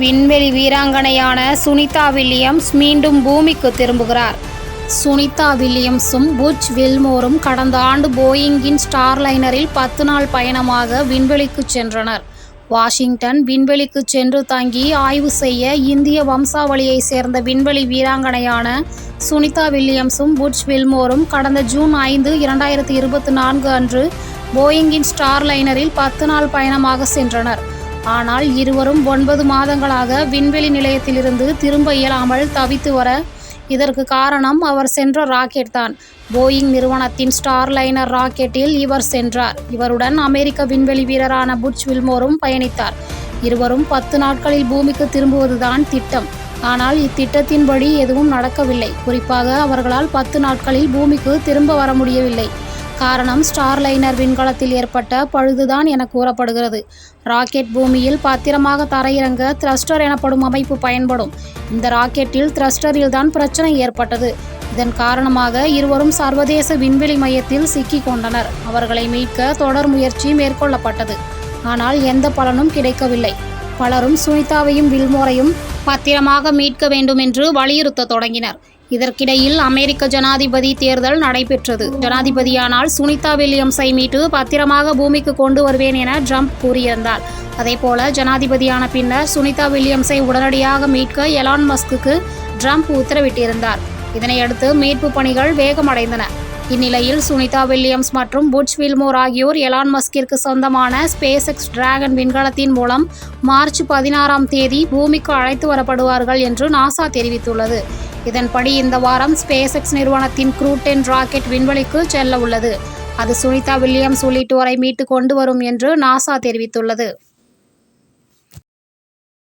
விண்வெளி வீராங்கனையான சுனிதா வில்லியம்ஸ் மீண்டும் பூமிக்கு திரும்புகிறார். சுனிதா வில்லியம்ஸும் புட்ச் வில்மோரும் கடந்த ஆண்டு போயிங்கின் ஸ்டார்லைனரில் பத்து நாள் பயணமாக விண்வெளிக்கு சென்றனர். வாஷிங்டன் விண்வெளிக்கு சென்று தங்கி ஆய்வு செய்ய இந்திய வம்சாவளியை சேர்ந்த விண்வெளி வீராங்கனையான சுனிதா வில்லியம்ஸும் புட்ச் வில்மோரும் கடந்த ஜூன் ஐந்து இரண்டாயிரத்தி இருபத்தி நான்கு அன்று போயிங்கின் ஸ்டார்லைனரில் பத்து நாள் பயணமாக சென்றனர். ஆனால் இருவரும் ஒன்பது மாதங்களாக விண்வெளி நிலையத்திலிருந்து திரும்ப இயலாமல் தவித்து வர இதற்கு காரணம் அவர் சென்ற ராக்கெட் தான். போயிங் நிறுவனத்தின் ஸ்டார்லைனர் ராக்கெட்டில் இவர் சென்றார். இவருடன் அமெரிக்க விண்வெளி வீரரான புட்ச் வில்மோரும் பயணித்தார். இருவரும் பத்து நாட்களில் பூமிக்கு திரும்புவதுதான் திட்டம். ஆனால் இத்திட்டத்தின்படி எதுவும் நடக்கவில்லை. குறிப்பாக அவர்களால் பத்து நாட்களில் பூமிக்கு திரும்ப வர முடியவில்லை. காரணம் ஸ்டார்லைனர் விண்கலத்தில் ஏற்பட்ட பழுதுதான் என கூறப்படுகிறது. ராக்கெட் பூமியில் பத்திரமாக தரையிறங்க த்ரஸ்டர் எனப்படும் அமைப்பு பயன்படும். இந்த ராக்கெட்டில் த்ரஸ்டரில் தான் பிரச்சனை ஏற்பட்டது. இதன் காரணமாக இருவரும் சர்வதேச விண்வெளி மையத்தில் சிக்கிக் கொண்டனர். அவர்களை மீட்க தொடர் முயற்சி மேற்கொள்ளப்பட்டது. ஆனால் எந்த பலனும் கிடைக்கவில்லை. பலரும் சுனிதாவையும் வில்மோரையும் பத்திரமாக மீட்க வேண்டும் என்று வலியுறுத்த தொடங்கினர். இதற்கிடையில் அமெரிக்க ஜனாதிபதி தேர்தல் நடைபெற்றது. ஜனாதிபதியானால் சுனிதா வில்லியம்ஸை மீட்டு பத்திரமாக பூமிக்கு கொண்டு வருவேன் என ட்ரம்ப் கூறியிருந்தார். அதேபோல ஜனாதிபதியான பின்னர் சுனிதா வில்லியம்ஸை உடனடியாக மீட்க எலான் மஸ்குக்கு ட்ரம்ப் உத்தரவிட்டிருந்தார். இதனையடுத்து மீட்பு பணிகள் வேகமடைந்தன. இந்நிலையில் சுனிதா வில்லியம்ஸ் மற்றும் புட்ச் வில்மோர் ஆகியோர் எலான் மஸ்கிற்கு சொந்தமான ஸ்பேஸ் எக்ஸ் டிராகன் விண்கலத்தின் மூலம் மார்ச் பதினாறாம் தேதி பூமிக்கு அழைத்து வரப்படுவார்கள் என்று நாசா தெரிவித்துள்ளது. இதன்படி இந்த வாரம் ஸ்பேஸ் எக்ஸ் நிறுவனத்தின் குரூட்டென் ராக்கெட் விண்வெளிக்கு செல்ல உள்ளது. அது சுனிதா வில்லியம்ஸ் உள்ளிட்டோரை மீட்டு கொண்டு வரும் என்று நாசா தெரிவித்துள்ளது.